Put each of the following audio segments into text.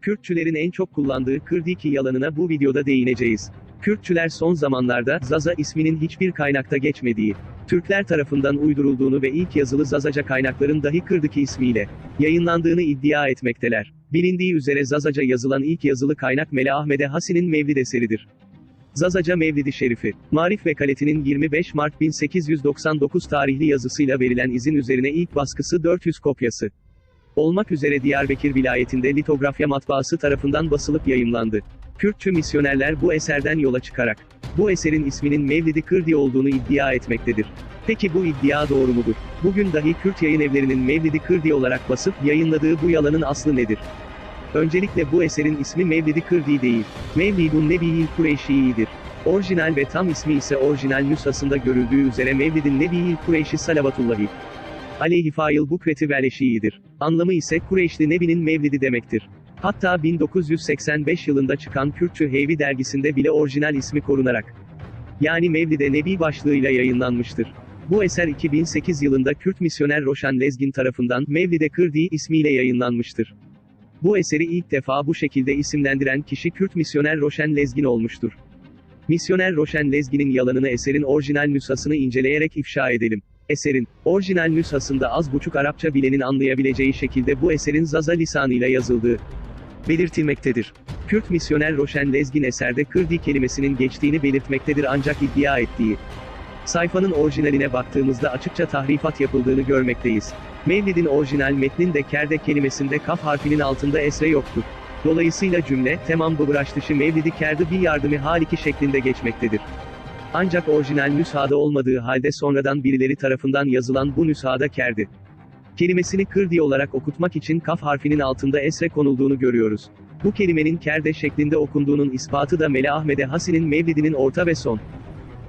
Kürtçülerin en çok kullandığı Kırdiki yalanına bu videoda değineceğiz. Kürtçüler son zamanlarda Zaza isminin hiçbir kaynakta geçmediği, Türkler tarafından uydurulduğunu ve ilk yazılı Zazaca kaynakların dahi Kırdiki ismiyle yayınlandığını iddia etmekteler. Bilindiği üzere Zazaca yazılan ilk yazılı kaynak Mele Ahmede Hasin'in Mevlid eseridir. Zazaca Mevlidi Şerifi, Marif Vekaleti'nin 25 Mart 1899 tarihli yazısıyla verilen izin üzerine ilk baskısı 400 kopyası olmak üzere Diyarbakır vilayetinde litografya matbaası tarafından basılıp yayımlandı. Kürtçü misyonerler bu eserden yola çıkarak, bu eserin isminin Mevlidi Kırdi olduğunu iddia etmektedir. Peki bu iddia doğru mudur? Bugün dahi Kürt yayın evlerinin Mevlidi Kırdi olarak basıp yayınladığı bu yalanın aslı nedir? Öncelikle bu eserin ismi Mevlidi Kırdi değil, Mevlidun Nebi'il Kureyşi'dir. Orijinal ve tam ismi ise orijinal nüshasında görüldüğü üzere Mevlidin Nebi'il Kureyşi Salavatullahi aleyhi fail bukreti veleşiidir. Anlamı ise Kureyşli Nebi'nin mevlidi demektir. Hatta 1985 yılında çıkan Kürtçü Heyvi dergisinde bile orijinal ismi korunarak, yani Mevlide Nebi başlığıyla yayınlanmıştır. Bu eser 2008 yılında Kürt misyoner Roşan Lezgin tarafından Mevlide Kırdi ismiyle yayınlanmıştır. Bu eseri ilk defa bu şekilde isimlendiren kişi Kürt misyoner Roşen Lezgin olmuştur. Misyoner Roşen Lezgin'in yalanını eserin orijinal nüshasını inceleyerek ifşa edelim. Eserin, orijinal nüshasında az buçuk Arapça bilenin anlayabileceği şekilde bu eserin Zaza lisanıyla yazıldığı belirtilmektedir. Kürt misyoner Roşen Lezgin eserde Kırdi kelimesinin geçtiğini belirtmektedir ancak iddia ettiği sayfanın orijinaline baktığımızda açıkça tahrifat yapıldığını görmekteyiz. Mevlid'in orijinal metninde kerde kelimesinde kaf harfinin altında esre yoktur. Dolayısıyla cümle, tamam bıbraş dışı Mevlidi kerdi bir yardımı haliki şeklinde geçmektedir. Ancak orijinal nüshada olmadığı halde sonradan birileri tarafından yazılan bu nüshada kerdi kelimesini kırdi olarak okutmak için kaf harfinin altında esre konulduğunu görüyoruz. Bu kelimenin kerde şeklinde okunduğunun ispatı da Mele Ahmede Hasin'in Mevlidinin orta ve son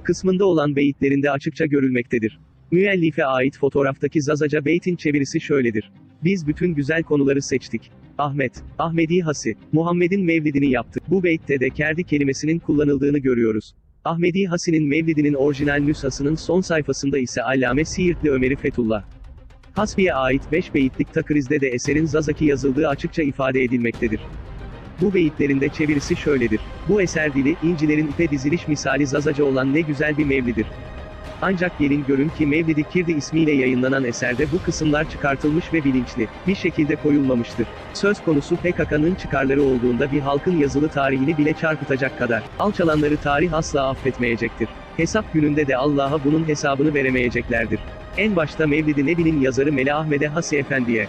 kısmında olan beyitlerinde açıkça görülmektedir. Müellife ait fotoğraftaki Zazaca beytin çevirisi şöyledir. Biz bütün güzel konuları seçtik. Ahmet, Ahmedi Hasi, Muhammed'in mevlidini yaptık. Bu beytte de kerdi kelimesinin kullanıldığını görüyoruz. Ahmedi Hasi'nin mevlidinin orijinal nüshasının son sayfasında ise Allame Siirtli Ömer'i Fethullah. Hasbi'ye ait 5 beyitlik takrizde de eserin Zazaki yazıldığı açıkça ifade edilmektedir. Bu beyitlerinde çevirisi şöyledir. Bu eser dili, incilerin ipe diziliş misali Zazaca olan ne güzel bir mevlidir. Ancak gelin görün ki Mevlidi Kirdi ismiyle yayınlanan eserde bu kısımlar çıkartılmış ve bilinçli bir şekilde koyulmamıştır. Söz konusu PKK'nın çıkarları olduğunda bir halkın yazılı tarihini bile çarpıtacak kadar alçalanları tarih asla affetmeyecektir. Hesap gününde de Allah'a bunun hesabını veremeyeceklerdir. En başta Mevlid-i Nebi'nin yazarı Mele Ahmede Hasi Efendi'ye